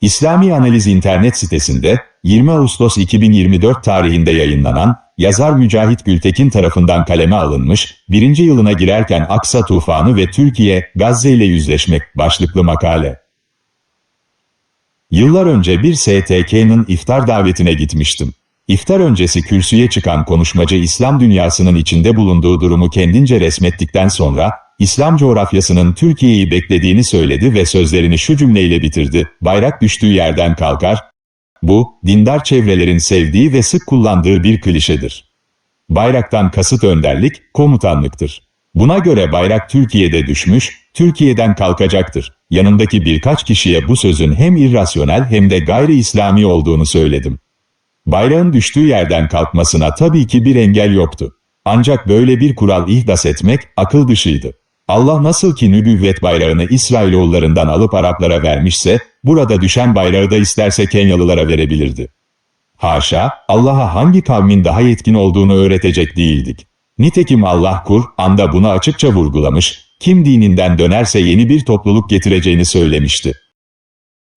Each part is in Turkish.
İslami Analiz internet sitesinde 20 Ağustos 2024 tarihinde yayınlanan yazar Mücahit Gültekin tarafından kaleme alınmış, birinci yılına girerken Aksa Tufanı ve Türkiye, Gazze ile yüzleşmek başlıklı makale. Yıllar önce bir STK'nın iftar davetine gitmiştim. İftar öncesi kürsüye çıkan konuşmacı İslam dünyasının içinde bulunduğu durumu kendince resmettikten sonra, İslam coğrafyasının Türkiye'yi beklediğini söyledi ve sözlerini şu cümleyle bitirdi. Bayrak düştüğü yerden kalkar. Bu, dindar çevrelerin sevdiği ve sık kullandığı bir klişedir. Bayraktan kasıt önderlik, komutanlıktır. Buna göre bayrak Türkiye'de düşmüş, Türkiye'den kalkacaktır. Yanındaki birkaç kişiye bu sözün hem irrasyonel hem de gayri İslami olduğunu söyledim. Bayrağın düştüğü yerden kalkmasına tabii ki bir engel yoktu. Ancak böyle bir kural ihdas etmek akıl dışıydı. Allah nasıl ki nübüvvet bayrağını İsrailoğullarından alıp Araplara vermişse, burada düşen bayrağı da isterse Kenyalılara verebilirdi. Haşa, Allah'a hangi kavmin daha yetkin olduğunu öğretecek değildik. Nitekim Allah Kur'an'da bunu açıkça vurgulamış, kim dininden dönerse yeni bir topluluk getireceğini söylemişti.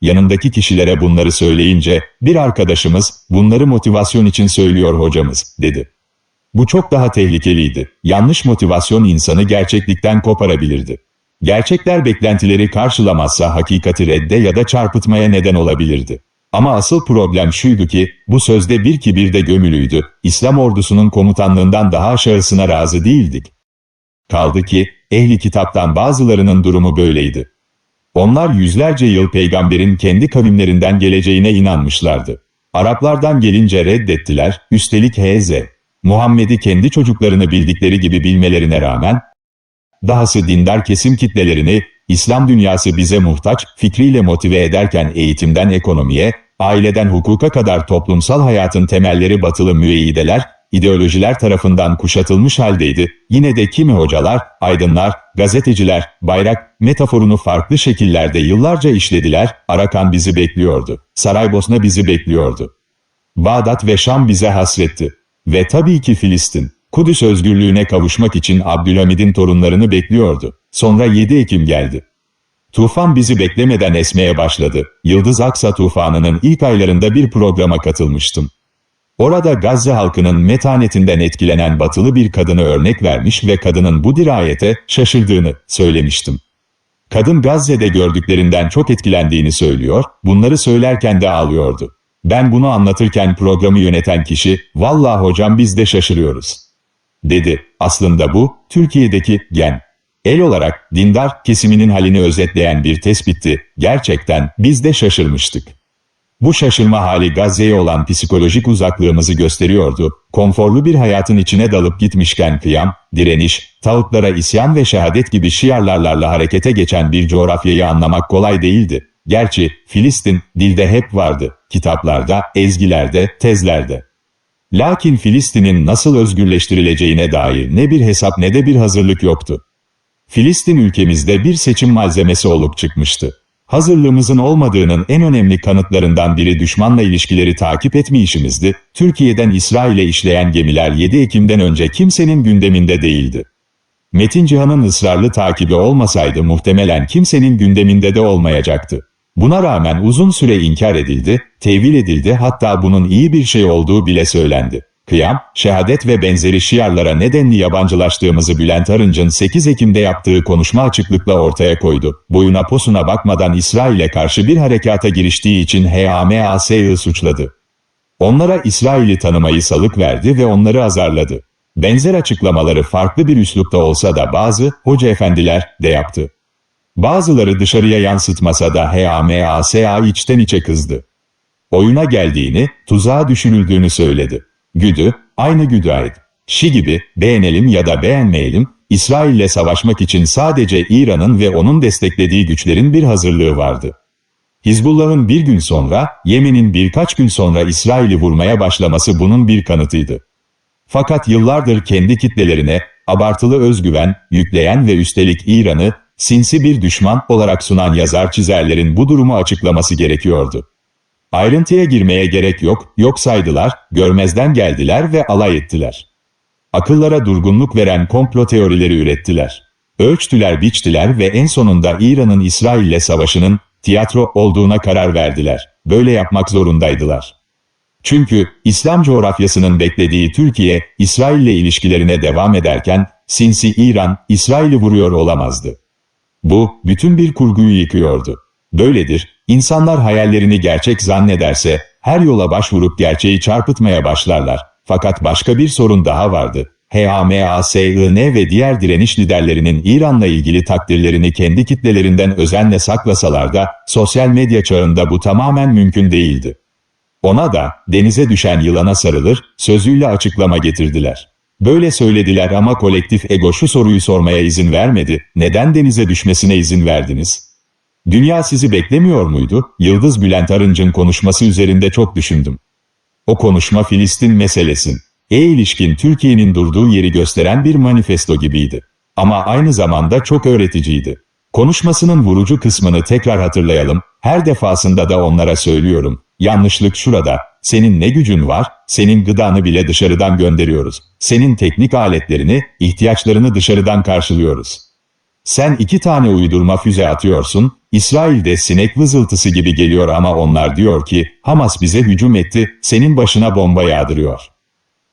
Yanındaki kişilere bunları söyleyince, bir arkadaşımız, bunları motivasyon için söylüyor hocamız, dedi. Bu çok daha tehlikeliydi. Yanlış motivasyon insanı gerçeklikten koparabilirdi. Gerçekler beklentileri karşılamazsa hakikati redde ya da çarpıtmaya neden olabilirdi. Ama asıl problem şuydu ki, bu sözde bir kibirde gömülüydü, İslam ordusunun komutanlığından daha aşağısına razı değildik. Kaldı ki, ehli kitaptan bazılarının durumu böyleydi. Onlar yüzlerce yıl peygamberin kendi kavimlerinden geleceğine inanmışlardı. Araplardan gelince reddettiler, üstelik H.Z. Muhammed'i kendi çocuklarını bildikleri gibi bilmelerine rağmen, dahası dindar kesim kitlelerini, İslam dünyası bize muhtaç fikriyle motive ederken eğitimden ekonomiye, aileden hukuka kadar toplumsal hayatın temelleri batılı müeyyideler, ideolojiler tarafından kuşatılmış haldeydi. Yine de kimi hocalar, aydınlar, gazeteciler, bayrak, metaforunu farklı şekillerde yıllarca işlediler, Arakan bizi bekliyordu, Saraybosna bizi bekliyordu. Bağdat ve Şam bize hasretti. Ve tabii ki Filistin, Kudüs özgürlüğüne kavuşmak için Abdülhamid'in torunlarını bekliyordu. Sonra 7 Ekim geldi. Tufan bizi beklemeden esmeye başladı. Yıldız Aksa tufanının ilk aylarında bir programa katılmıştım. Orada Gazze halkının metanetinden etkilenen batılı bir kadını örnek vermiş ve kadının bu dirayete şaşırdığını söylemiştim. Kadın Gazze'de gördüklerinden çok etkilendiğini söylüyor, bunları söylerken de ağlıyordu. Ben bunu anlatırken programı yöneten kişi, vallahi hocam biz de şaşırıyoruz. Dedi, aslında bu, Türkiye'deki gen. El olarak dindar kesiminin halini özetleyen bir tespitti. Gerçekten biz de şaşırmıştık. Bu şaşırma hali Gazze'ye olan psikolojik uzaklığımızı gösteriyordu. Konforlu bir hayatın içine dalıp gitmişken kıyam, direniş, tağutlara isyan ve şehadet gibi şiarlarla harekete geçen bir coğrafyayı anlamak kolay değildi. Gerçi Filistin dilde hep vardı, kitaplarda, ezgilerde, tezlerde. Lakin Filistin'in nasıl özgürleştirileceğine dair ne bir hesap ne de bir hazırlık yoktu. Filistin ülkemizde bir seçim malzemesi olup çıkmıştı. Hazırlığımızın olmadığının en önemli kanıtlarından biri düşmanla ilişkileri takip etmeyişimizdi. Türkiye'den İsrail'e işleyen gemiler 7 Ekim'den önce kimsenin gündeminde değildi. Metin Cihan'ın ısrarlı takibi olmasaydı muhtemelen kimsenin gündeminde de olmayacaktı. Buna rağmen uzun süre inkar edildi, tevil edildi hatta bunun iyi bir şey olduğu bile söylendi. Kıyam, şehadet ve benzeri şiarlara nedenli yabancılaştığımızı Bülent Arınç'ın 8 Ekim'de yaptığı konuşma açıklıkla ortaya koydu. Boyuna posuna bakmadan İsrail'e karşı bir harekata giriştiği için HAMAS'ı suçladı. Onlara İsrail'i tanımayı salık verdi ve onları azarladı. Benzer açıklamaları farklı bir üslupta olsa da bazı hoca efendiler de yaptı. Bazıları dışarıya yansıtmasa da HAMAS'a içten içe kızdı. Oyuna geldiğini, tuzağa düşürüldüğünü söyledi. Güdü, aynı güdü ait. Şi gibi, beğenelim ya da beğenmeyelim, İsrail'le savaşmak için sadece İran'ın ve onun desteklediği güçlerin bir hazırlığı vardı. Hizbullah'ın bir gün sonra, Yemen'in birkaç gün sonra İsrail'i vurmaya başlaması bunun bir kanıtıydı. Fakat yıllardır kendi kitlelerine abartılı özgüven yükleyen ve üstelik İran'ı sinsi bir düşman olarak sunan yazar çizerlerin bu durumu açıklaması gerekiyordu. Ayrıntıya girmeye gerek yok, yok saydılar, görmezden geldiler ve alay ettiler. Akıllara durgunluk veren komplo teorileri ürettiler. Ölçtüler, biçtiler ve en sonunda İran'ın İsrail'le savaşının tiyatro olduğuna karar verdiler. Böyle yapmak zorundaydılar. Çünkü İslam coğrafyasının beklediği Türkiye, İsrail ile ilişkilerine devam ederken, sinsi İran, İsrail'i vuruyor olamazdı. Bu, bütün bir kurguyu yıkıyordu. Böyledir, insanlar hayallerini gerçek zannederse, her yola başvurup gerçeği çarpıtmaya başlarlar. Fakat başka bir sorun daha vardı. HAMASIN ve diğer direniş liderlerinin İran'la ilgili takdirlerini kendi kitlelerinden özenle saklasalar da, sosyal medya çağında bu tamamen mümkün değildi. Ona da denize düşen yılana sarılır sözüyle açıklama getirdiler. Böyle söylediler ama kolektif ego şu soruyu sormaya izin vermedi. Neden denize düşmesine izin verdiniz? Dünya sizi beklemiyor muydu? Yıldız Bülent Arınç'ın konuşması üzerinde çok düşündüm. O konuşma Filistin meselesin. E ilişkin Türkiye'nin durduğu yeri gösteren bir manifesto gibiydi. Ama aynı zamanda çok öğreticiydi. Konuşmasının vurucu kısmını tekrar hatırlayalım. Her defasında da onlara söylüyorum. Yanlışlık şurada. Senin ne gücün var? Senin gıdanı bile dışarıdan gönderiyoruz. Senin teknik aletlerini, ihtiyaçlarını dışarıdan karşılıyoruz. Sen iki tane uydurma füze atıyorsun, İsrail'de sinek vızıltısı gibi geliyor ama onlar diyor ki, Hamas bize hücum etti, senin başına bomba yağdırıyor.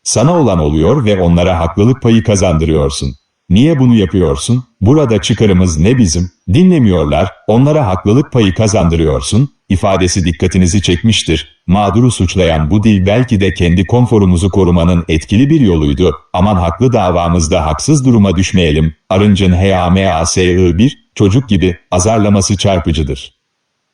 Sana olan oluyor ve onlara haklılık payı kazandırıyorsun. Niye bunu yapıyorsun? Burada çıkarımız ne bizim? Dinlemiyorlar, onlara haklılık payı kazandırıyorsun, ifadesi dikkatinizi çekmiştir. Mağduru suçlayan bu dil belki de kendi konforumuzu korumanın etkili bir yoluydu. Aman haklı davamızda haksız duruma düşmeyelim. Arınç'ın HAMASI bir çocuk gibi azarlaması çarpıcıdır.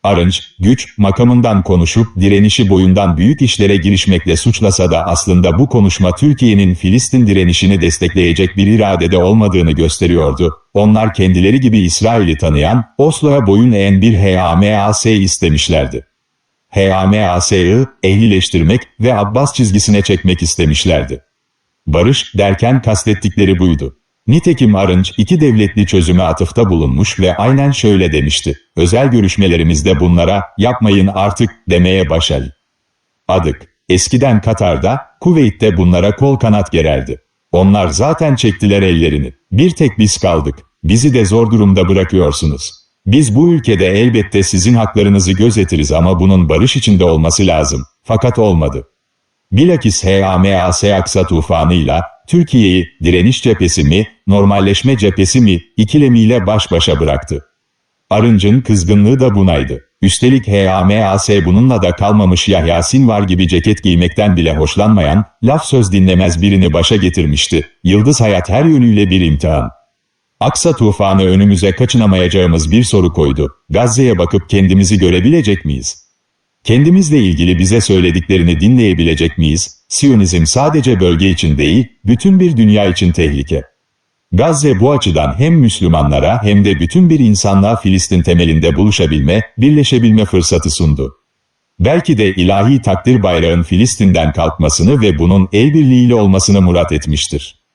Arınç, güç makamından konuşup direnişi boyundan büyük işlere girişmekle suçlasa da aslında bu konuşma Türkiye'nin Filistin direnişini destekleyecek bir iradede olmadığını gösteriyordu. Onlar kendileri gibi İsrail'i tanıyan, Oslo'ya boyun eğen bir HAMAS istemişlerdi. HAMAS'ı ehlileştirmek ve Abbas çizgisine çekmek istemişlerdi. Barış derken kastettikleri buydu. Nitekim Arınç iki devletli çözüme atıfta bulunmuş ve aynen şöyle demişti. Özel görüşmelerimizde bunlara yapmayın artık demeye başladı. Adık. Eskiden Katar'da, Kuveyt'te bunlara kol kanat gererdi. Onlar zaten çektiler ellerini. Bir tek biz kaldık. Bizi de zor durumda bırakıyorsunuz. Biz bu ülkede elbette sizin haklarınızı gözetiriz ama bunun barış içinde olması lazım. Fakat olmadı. Bilakis HAMAS Aksa tufanıyla Türkiye'yi direniş cephesi mi, normalleşme cephesi mi ikilemiyle baş başa bıraktı. Arınç'ın kızgınlığı da bunaydı. Üstelik HAMAS bununla da kalmamış Yahya Sinvar gibi ceket giymekten bile hoşlanmayan, laf söz dinlemez birini başa getirmişti. Yıldız hayat her yönüyle bir imtihan. Aksa tufanı önümüze kaçınamayacağımız bir soru koydu. Gazze'ye bakıp kendimizi görebilecek miyiz? Kendimizle ilgili bize söylediklerini dinleyebilecek miyiz? Siyonizm sadece bölge için değil, bütün bir dünya için tehlike. Gazze bu açıdan hem Müslümanlara hem de bütün bir insanlığa Filistin temelinde buluşabilme, birleşebilme fırsatı sundu. Belki de ilahi takdir bayrağın Filistin'den kalkmasını ve bunun el birliğiyle olmasını murat etmiştir.